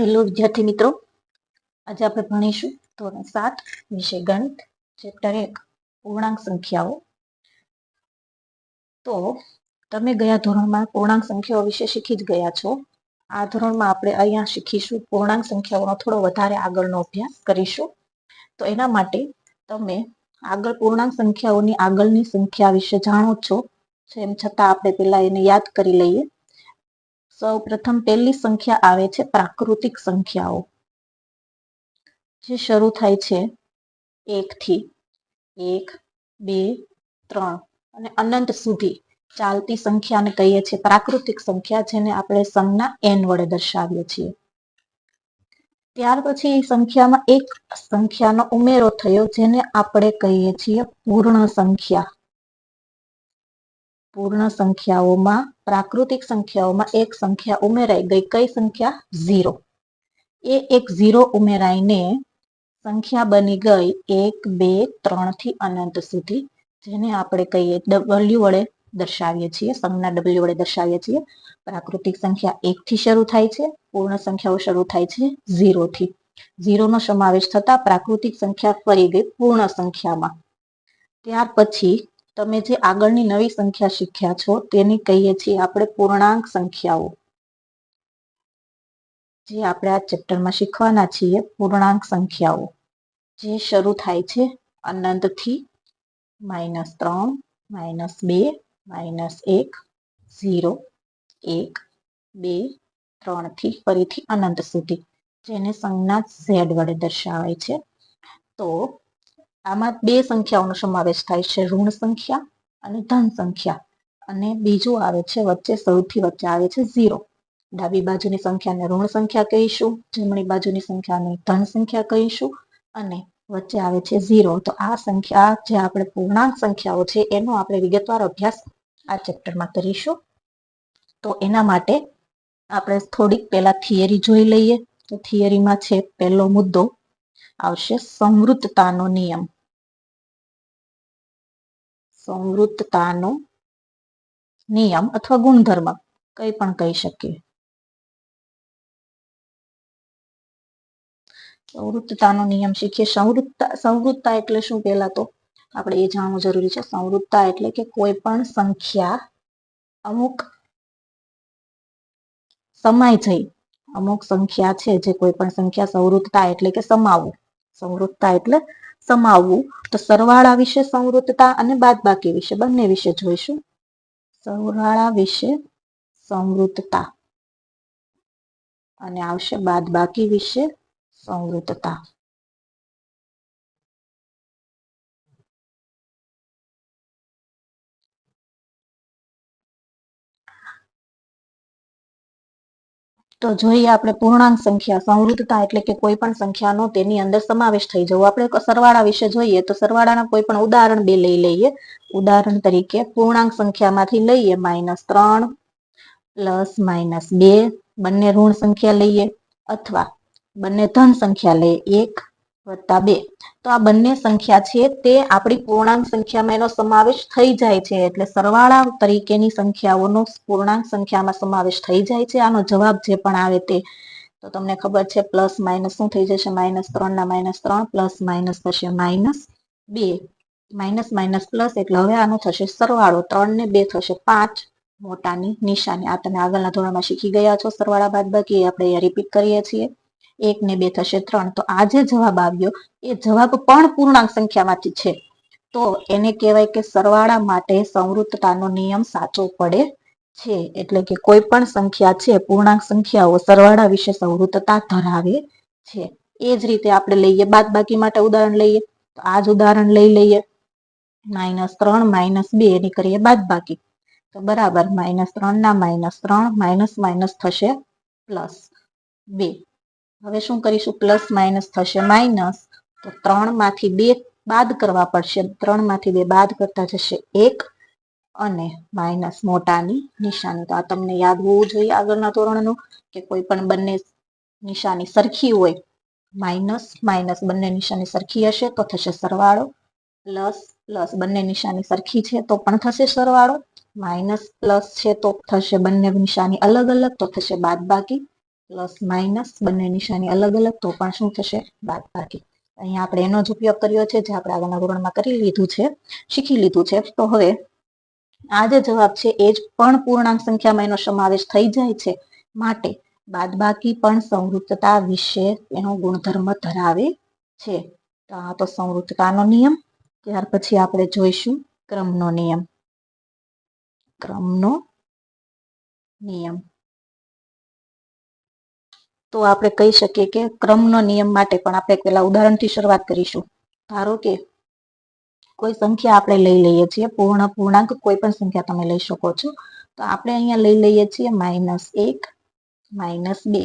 Hello વિદ્યાર્થી મિત્રો, આજે આપણે ભણીશું ધોરણ સાત, વિષય ગણિત, ચેપ્ટર એક, પૂર્ણાંક સંખ્યાઓ. તો તમે ગયા ધોરણમાં પૂર્ણાંક સંખ્યાઓ વિશે શીખી જ ગયા છો. આ ધોરણમાં આપણે અહીંયા શીખીશું પૂર્ણાંક સંખ્યાઓનો થોડો વધારે આગળનો અભ્યાસ કરીશું. તો એના માટે તમે આગળ પૂર્ણાંક સંખ્યાઓની આગળની સંખ્યા વિશે જાણો છો. એમ છતાં આપણે પહેલા એને યાદ કરી લઈએ. સૌ પ્રથમ પહેલી સંખ્યા આવે છે પ્રાકૃતિક સંખ્યાઓ. જે શરૂ થાય છે એકથી એક, બે, ત્રણ અને અનંત સુધી ચાલતી સંખ્યાને કહીએ છીએ પ્રાકૃતિક સંખ્યા જેને આપણે સંજ્ઞા એન વડે દર્શાવીએ છીએ. ત્યાર પછી એ સંખ્યામાં એક સંખ્યાનો ઉમેરો થયો જેને આપણે કહીએ છીએ પૂર્ણ સંખ્યા. પૂર્ણ સંખ્યાઓમાં, પ્રાકૃતિક સંખ્યાઓમાં એક સંખ્યા ઉમેરાઈ ગઈ. કઈ સંખ્યા? ઝીરો. એ એક ઝીરો ઉમેરાઈને સંખ્યા બની ગઈ એક, બે ત્રણથી અનંત સુધી, જેને આપણે કહીએ ડબલ્યુ વડે દર્શાવીએ છીએ, સંજ્ઞા ડબલ્યુ વડે દર્શાવીએ છીએ. પ્રાકૃતિક સંખ્યા એક થી શરૂ થાય છે, પૂર્ણ સંખ્યાઓ શરૂ થાય છે ઝીરો થી ઝીરોનો સમાવેશ થતા પ્રાકૃતિક સંખ્યા ફરી ગઈ પૂર્ણ સંખ્યામાં. ત્યાર પછી તમે જે આગળની નવી સંખ્યા શીખ્યા છો, તેની કહીએ છીએ આપણે પૂર્ણાંક સંખ્યાઓ. જે આપણે આ ચેપ્ટરમાં શીખવાના છીએ, પૂર્ણાંક સંખ્યાઓ. જે શરૂ થાય છે અનંતથી માઇનસ ત્રણ માઇનસ બે માઇનસ એક, ઝીરો, એક, બે, ત્રણથી ફરીથી અનંત સુધી. જેને સંજ્ઞા ઝેડ વડે દર્શાવાય છે. તો આમાં બે સંખ્યાઓનો સમાવેશ થાય છે, ઋણ સંખ્યા અને ધન સંખ્યા. અને બીજું આવે છે, વચ્ચે સૌથી વચ્ચે આવે છે ઝીરો ડાબી બાજુની સંખ્યાને ઋણ સંખ્યા કહીશું, જમણી બાજુની સંખ્યાને ધન સંખ્યા કહીશું અને વચ્ચે આવે છે ઝીરો તો આ સંખ્યા, જે આપણે પૂર્ણાંક સંખ્યાઓ છે, એનો આપણે વિગતવાર અભ્યાસ આ ચેપ્ટરમાં કરીશું. તો એના માટે આપણે થોડીક પહેલા થિયરી જોઈ લઈએ. તો થિયરીમાં છે, પહેલો મુદ્દો આવશે સમૃદ્ધતાનો નિયમ. સંવૃતતાનો નિયમ અથવા ગુણધર્મ કઈ પણ કહી શકીએ. સંવૃત્તતાનો નિયમ શીખીએ. સંવૃત્તા સંવૃત્તા એટલે શું પહેલા તો? આપણે એ જાણવું જરૂરી છે. સંવૃત્તા એટલે કે કોઈ પણ સંખ્યા અમુક સમાય જઈ. અમુક સંખ્યા છે જે કોઈ પણ સંખ્યા સંવૃત્તા એટલે કે સમાવવું સંવૃત્તા એટલે સમાવવું. તો સરવાળા વિશે સંવૃતતા અને બાદબાકી વિશે બંને વિશે જોઈશું. સરવાળા વિશે સંવૃતતા અને આવશે બાદબાકી વિશે સંવૃતતા તો જોઈએ આપણે પૂર્ણાંક સંખ્યા સંવૃતતા એટલે કે કોઈ પણ સંખ્યાનો તેની અંદર સમાવેશ થઈ જવો. આપણે સરવાળા વિશે જોઈએ તો સરવાળાના કોઈ પણ ઉદાહરણ બે લઈ લઈએ. ઉદાહરણ તરીકે પૂર્ણાંક સંખ્યામાંથી લઈએ, માઇનસ ત્રણ પ્લસ માઇનસ બે, બંને ઋણ સંખ્યા લઈએ અથવા બંને ધન સંખ્યા લઈએ, એક વત્તા બે. તો આ બંને સંખ્યા છે તે આપણી પૂર્ણાંક સંખ્યામાં એનો સમાવેશ થઈ જાય છે. એટલે સરવાળા તરીકેની સંખ્યાઓનો પૂર્ણાંક સંખ્યામાં સમાવેશ થઈ જાય છે. આનો જવાબ જે પણ આવે તે. તો તમને ખબર છે પ્લસ માઇનસ શું થઈ જશે? માઇનસ ત્રણ ના માઇનસ ત્રણ પ્લસ માઇનસ થશે માઇનસ બે. માઇનસ માઇનસ પ્લસ એટલે હવે આનો થશે સરવાળો. ત્રણ ને બે થશે પાંચ. મોટાની નિશાની. આ તમે આગળના ધોરણમાં શીખી ગયા છો સરવાળા બાદ બાકી આપણે રિપીટ કરીએ છીએ. એક ને બે થશે ત્રણ. તો આ જે જવાબ આવ્યો, એ જવાબ પણ પૂર્ણાંક સંખ્યામાંથી છે. તો એને કહેવાય કે સરવાળા માટે સંવૃતતાનો નિયમ સાચો પડે છે. એટલે કે કોઈ પણ સંખ્યા છે, પૂર્ણાંક સંખ્યાઓ સરવાળા વિશે સંવૃતતા ધરાવે છે. એ જ રીતે આપણે લઈએ બાદ બાકી માટે ઉદાહરણ લઈએ. તો આ જ ઉદાહરણ લઈ લઈએ. માઇનસ ત્રણ, માઇનસ બે, એની કરીએ બાદ બાકી તો બરાબર, માઇનસ ત્રણ ના માઇનસ ત્રણ, માઇનસ માઇનસ થશે પ્લસ બે. હવે શું કરીશું? પ્લસ માઇનસ થશે માઇનસ. તો ત્રણમાંથી બે બાદ કરવા પડશે. ત્રણમાંથી બે બાદ કરતા જશે એક અને માઇનસ મોટાની નિશાની. તો આ તમને યાદ હોવું જોઈએ આગળના ધોરણનું કે કોઈ પણ બંને નિશાની સરખી હોય, માઇનસ માઇનસ બંને નિશાની સરખી હશે તો થશે સરવાળો. પ્લસ પ્લસ બંને નિશાની સરખી છે તો પણ થશે સરવાળો. માઇનસ, પ્લસ છે તો થશે બંને નિશાની અલગ અલગ તો થશે બાદ બાકી પ્લસ માઇનસ બંને નિશાની અલગ અલગ, તો પણ શું થશે? બાદબાકી. અહીંયા આપણે એનો જ ઉપયોગ કર્યો છે, જે આપણે આગળના ધોરણમાં કરી લીધું છે, શીખી લીધું છે. તો હવે, આ જે જવાબ છે, એ જ પણ પૂર્ણાંક સંખ્યામાં એનો સમાવેશ થઈ જાય છે. માટે, બાદબાકી પણ સંવૃત્તતા વિશે એનો ગુણધર્મ ધરાવે છે. તો આ તો સંવૃત્તતાનો નિયમ. ત્યાર પછી આપણે જોઈશું ક્રમનો નિયમ. ક્રમનો નિયમ. તો આપણે કહી શકીએ કે ક્રમનો નિયમ માટે પણ આપણે પેલા ઉદાહરણથી શરૂઆત કરીશું. ધારો કે કોઈ સંખ્યા આપણે લઈ લઈએ છીએ, પૂર્ણ, પૂર્ણાંક કોઈ પણ સંખ્યા તમે લઈ શકો છો. તો આપણે અહીંયા લઈ લઈએ છીએ માઇનસ એક, માઇનસ બે.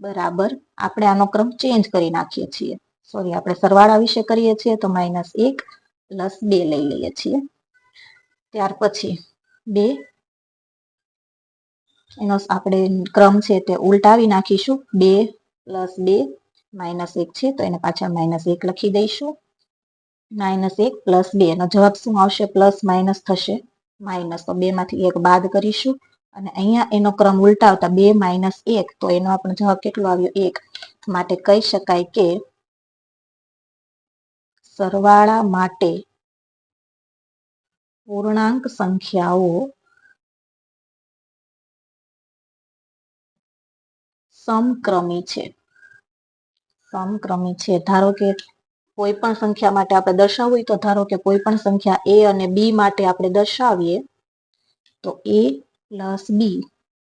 બરાબર. આપણે આનો ક્રમ ચેન્જ કરી નાખીએ છીએ. સોરી, આપણે સરવાળા વિશે કરીએ છીએ તો માઇનસ એક પ્લસ બે લઈ લઈએ છીએ. ત્યાર પછી બે એનો આપણે ક્રમ છે તે ઉલટાવી નાખીશું. બે પ્લસ બે માઇનસ એક છે, તો એને પાછળ માઇનસ એક લખી દઈશું. માઇનસ એક પ્લસ બે, એનો જવાબ શું આવશે? પ્લસ માઇનસ થશે. માઇનસ, તો બે માંથી એક બાદ કરીશું. અને અહીંયા એનો ક્રમ ઉલટાવતા બે માઇનસ એક, તો એનો આપણો જવાબ કેટલો આવ્યો? એક. માટે કહી શકાય કે સરવાળા માટે પૂર્ણાંક સંખ્યાઓ સમક્રમી છે. સમક્રમી છે. ધારો કે કોઈ પણ સંખ્યા માટે આપણે દર્શાવવું તો ધારો કે કોઈ પણ સંખ્યા એ અને બી માટે આપણે દર્શાવીએ તો એ પ્લસ બી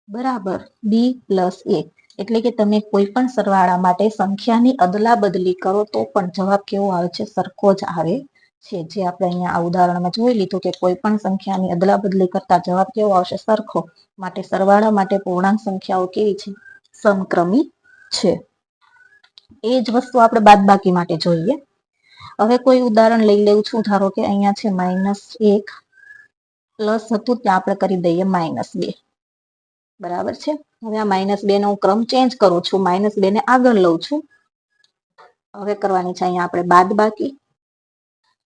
બરાબર બી પ્લસ એ એટલે કે તમે કોઈ પણ સરવાળા માટે સંખ્યાની અદલા બદલી કરો તો પણ જવાબ કેવો આવે છે? સરખો જ આવે છે. જે આપણે અહીંયા આ ઉદાહરણમાં જોઈ લીધું કે કોઈ પણ સંખ્યાની અદલા બદલી કરતા જવાબ કેવો આવશે? સરખો. માટે સરવાળા માટે પૂર્ણાંક સંખ્યાઓ કેવી છે? સમક્રમી છે. એ જ વસ્તુ આપણે બાદબાકી માટે જોઈએ. હવે કોઈ ઉદાહરણ લઈ લેવું છું. ધારો કે અહીંયા છે માઇનસ એક પ્લસ હતું, ત્યાં આપણે કરી દઈએ માઇનસ બે. બરાબર છે? હવે આ માઇનસ બે નો હું ક્રમ ચેન્જ કરું છું. માઇનસ બે ને આગળ લઉં છું. હવે કરવાની છે અહીંયા આપણે બાદ બાકી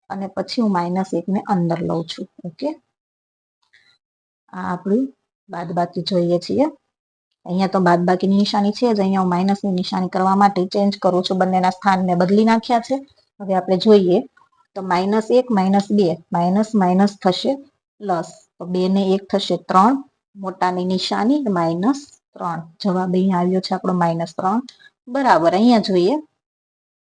અને પછી હું માઇનસ એક ને અંદર લઉં છું. ઓકે? આ આપણું બાદ બાકી જોઈએ છીએ. અહીંયા તો બાદ બાકીની નિશાની છે જ. અહીંયા હું માઇનસની નિશાની કરવા માટે ચેન્જ કરું છું. બંનેના સ્થાનને બદલી નાખ્યા છે. હવે આપણે જોઈએ તો માઇનસ એક, માઇનસ બે. માઇનસ માઇનસ થશે પ્લસ. તો બે ને એક થશે ત્રણ. મોટાની નિશાની માઇનસ ત્રણ. જવાબ અહીંયા આવ્યો છે આપણો માઇનસ ત્રણ. બરાબર. અહીંયા જોઈએ.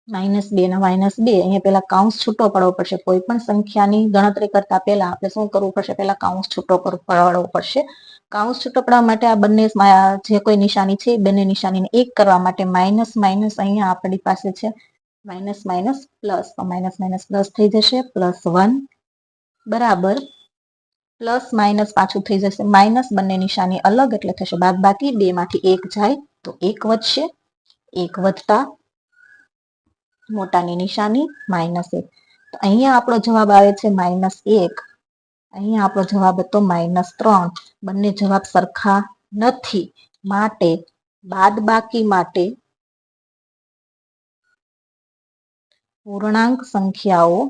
માઇનસ બે ને માઇનસ બે. અહીંયા પેલા કાઉન્સ છૂટો પડવો પડશે. કોઈ પણ સંખ્યાની ગણતરી કરતા પહેલા આપણે શું કરવું પડશે? પેલા કાઉન્સ છૂટો પડવો પડશે. કાઉન્સ ટુકડા માટે આ બંને જે કોઈ નિશાની છે બંને નિશાનીને એક કરવા માટે માઇનસ માઇનસ અહીંયા આપણી પાસે છે. Minus minus plus minus minus plus થઈ જશે, પ્લસ વન. બરાબર. પ્લસ માઇનસ પાછું થઈ જશે. માઇનસ બંને નિશાની અલગ એટલે થશે બાદ બાકી બે માંથી એક જાય તો એક વધશે. એક વધતા મોટાની નિશાની માઇનસ એક. તો અહીંયા આપણો જવાબ આવે છે માઇનસ એક. અહીંયા આપણો જવાબ હતો માઇનસ ત્રણ. બંને જવાબ સરખા નથી. માટે બાદ બાકી માટે પૂર્ણાંક સંખ્યાઓ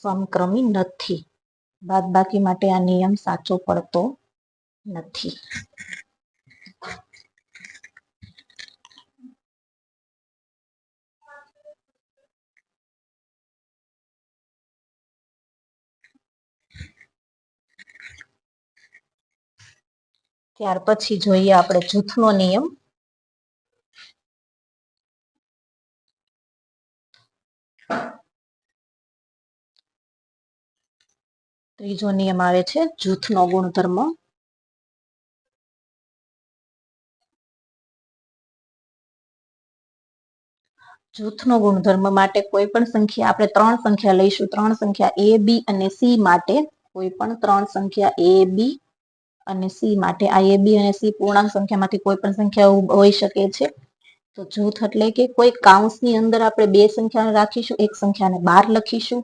સમક્રમી નથી. બાદબાકી માટે આ નિયમ સાચો પડતો નથી. ત્યાર પછી જોઈએ આપણે જૂથનો નિયમ. ત્રીજો નિયમ આવે છે જૂથનો ગુણધર્મ. જૂથનો ગુણધર્મ માટે કોઈ પણ સંખ્યા, આપણે ત્રણ સંખ્યા લઈશું. ત્રણ સંખ્યા એ બી અને સી માટે કોઈ પણ ત્રણ સંખ્યા એ બી અને સી માટે આ બી અને સી પૂર્ણાંક સંખ્યામાંથી કોઈ પણ સંખ્યા હોઈ શકે છે. તો જૂથ એટલે કે કોઈ કાઉન્સની અંદર આપણે બે સંખ્યા રાખીશું, એક સંખ્યાને બાર લખીશું.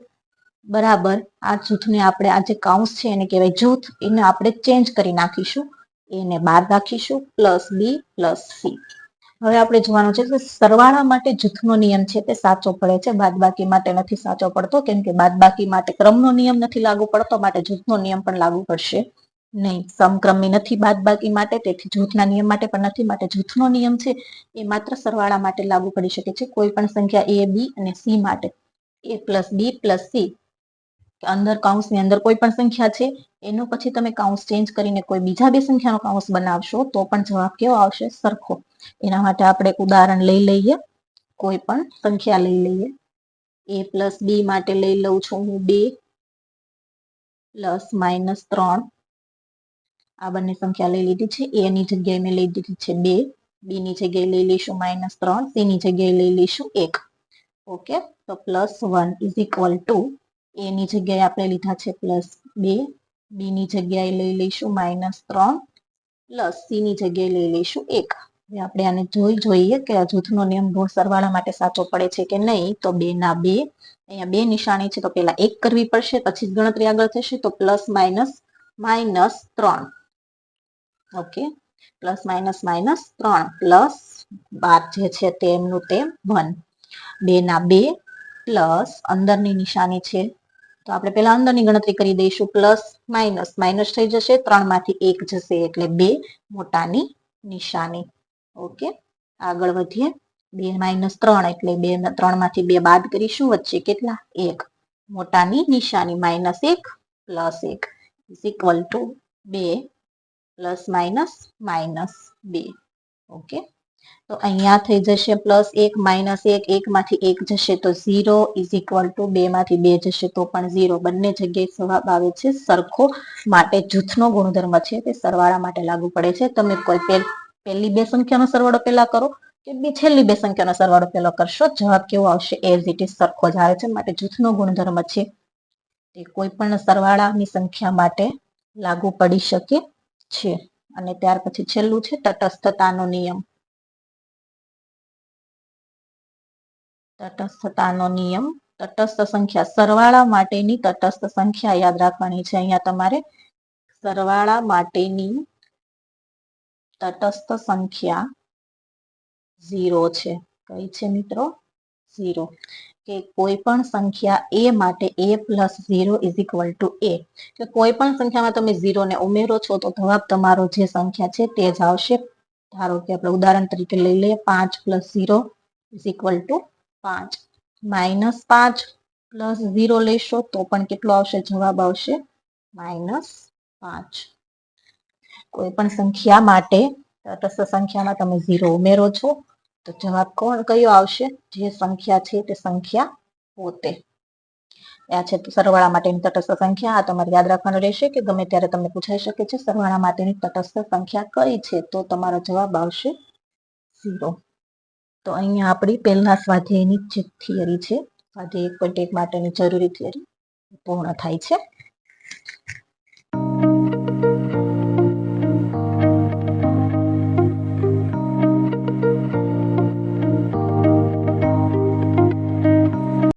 બરાબર. આ જૂથને આપણે, આ જે કાઉન્સ છે એને કહેવાય જૂથ, એને આપણે ચેન્જ કરી નાખીશું. એને બાર રાખીશું પ્લસ બી પ્લસ સી હવે આપણે જોવાનું છે કે સરવાળા માટે જૂથનો નિયમ છે તે સાચો પડે છે, બાદબાકી માટે નથી સાચો પડતો, કેમ કે બાદબાકી માટે ક્રમનો નિયમ નથી લાગુ પડતો, માટે જૂથનો નિયમ પણ લાગુ પડશે. નહીં સમક્રમી નથી, બાદબાકી માટે, તેથી જૂથના નિયમ માટે પણ નથી, માટે જૂથનો નિયમ છે, એ માત્ર સરવાળા માટે લાગુ પડી શકે છે, કોઈ પણ સંખ્યા એ બી અને સી માટે. A plus B plus C અંદર કાઉન્સની અંદર કોઈ પણ સંખ્યા છે, એનો પછી તમે કાઉન્સ ચેન્જ કરીને કોઈ બીજા બે સંખ્યાનો કાઉન્સ બનાવશો, તો પણ જવાબ કેવો આવશે? સરખો. એના માટે આપણે એક ઉદાહરણ લઈ લઈએ, કોઈ પણ સંખ્યા લઈ લઈએ. એ પ્લસ બી માટે લઈ લઉં છું હું બે પ્લસ માઇનસ ત્રણ. આ બંને સંખ્યા લઈ લીધી છે. એ ની જગ્યાએ મેં લઈ દીધી છે બે. બી ની જગ્યાએ લઈ લઈશું માઇનસ ત્રણ. સી ની જગ્યાએ લઈ લઈશું એક. ઓકે તો plus one is equal to A ની જગ્યાએ આપણે લીધા છે પ્લસ બે. બી ની જગ્યાએ લઈ લઈશું માઇનસ ત્રણ. પ્લસ સી ની જગ્યાએ લઈ લઈશું એક. હવે આપણે આને જોઈ જોઈએ કે આ જૂથનો નિયમ ગુણ સરવાળા માટે સાચો પડે છે કે નહીં, તો બે ના બે. અહીંયા બે નિશાની છે, તો પેલા એક કરવી પડશે, પછી જ ગણતરી આગળ થશે, તો પ્લસ માઇનસ માઇનસ ત્રણ. ઓકે. પ્લસ, માઇનસ માઇનસ ત્રણ. પ્લસ બાર જે છે તેમનું તેમ વન. બે ના બે પ્લસ અંદરની નિશાની છે. તો આપણે પેલા અંદરની ગણતરી કરી દઈશું. Plus, minus. માઇનસ થઈ જશે ત્રણમાંથી એક જશે એટલે બે મોટાની નિશાની. ઓકે. આગળ વધીએ. બે માઇનસ ત્રણ એટલે બે ત્રણમાંથી બે બાદ કરીશું. વચ્ચે કેટલા? એક. મોટાની નિશાની. માઇનસ એક, પ્લસ એક. ઇઝ ઇક્વલ ટુ બે. પ્લસ માઇનસ માઇનસ બે. ઓકે? તો અહીંયા થઈ જશે પ્લસ એક, માઇનસ એક એક માંથી એક જશે તો ઝીરો, ઇઝ ઇક્વલ ટુ બે માંથી બે જશે તો પણ ઝીરો. બંને જગ્યાએ જવાબ આવે છે સરખો માટે જૂથનો ગુણધર્મ છે તે સરવાળા માટે લાગુ પડે છે. તમે કોઈ પહેલી બે સંખ્યાનો સરવાળો પહેલા કરો કે બે છેલ્લી બે સંખ્યાનો સરવાળો પહેલો કરશો. જવાબ કેવો આવશે? એઝ ઇટ ઇઝ સરખો જ આવે છે માટે જૂથનો ગુણધર્મ છે તે કોઈ પણ સરવાળાની સંખ્યા માટે લાગુ પડી શકે છે. અને ત્યાર પછી છેલ્લું છે તટસ્થતાનો નિયમ. તટસ્થતાનો નિયમ. તટસ્થ સંખ્યા. સરવાળા માટેની તટસ્થ સંખ્યા યાદ રાખવાની છે. અહીંયા તમારે સરવાળા માટેની તટસ્થ સંખ્યા ઝીરો છે. કઈ છે મિત્રો? ઝીરો. કે કોઈ પણ સંખ્યા એ માટે A plus zero is equal to A કે કોઈ પણ સંખ્યામાં તમે ઝીરોને ઉમેરો છો તો જવાબ તમારો જે સંખ્યા છે તે જ આવશે. ધારો કે આપણે ઉદાહરણ તરીકે લઈ લઈએ, પાંચ plus zero is equal to પાંચ. માઇનસ પાંચ પ્લસ ઝીરો લેશો તો પણ કેટલો આવશે? જવાબ આવશે માઇનસ પાંચ. કોઈ પણ સંખ્યા માટે, તટસ્થ સંખ્યામાં તમે ઝીરો ઉમેરો છો તો જવાબ કોણ કયો આવશે? જે સંખ્યા છે તે સંખ્યા પોતે. આ છે સરવાળા માટેની તટસ્થ સંખ્યા. આ તમારે યાદ રાખવાનું રહેશે કે ગમે ત્યારે તમને પૂછાઈ શકે છે સરવાળા માટેની તટસ્થ સંખ્યા કઈ છે તો તમારો જવાબ આવશે ઝીરો. તો અહીંયા આપણી પહેલા સ્વાધ્યાયની જે થિયરી છે, સ્વાધ્યાય એક પોઈન્ટ એક માટેની જરૂરી થિયરી પૂર્ણ થાય છે.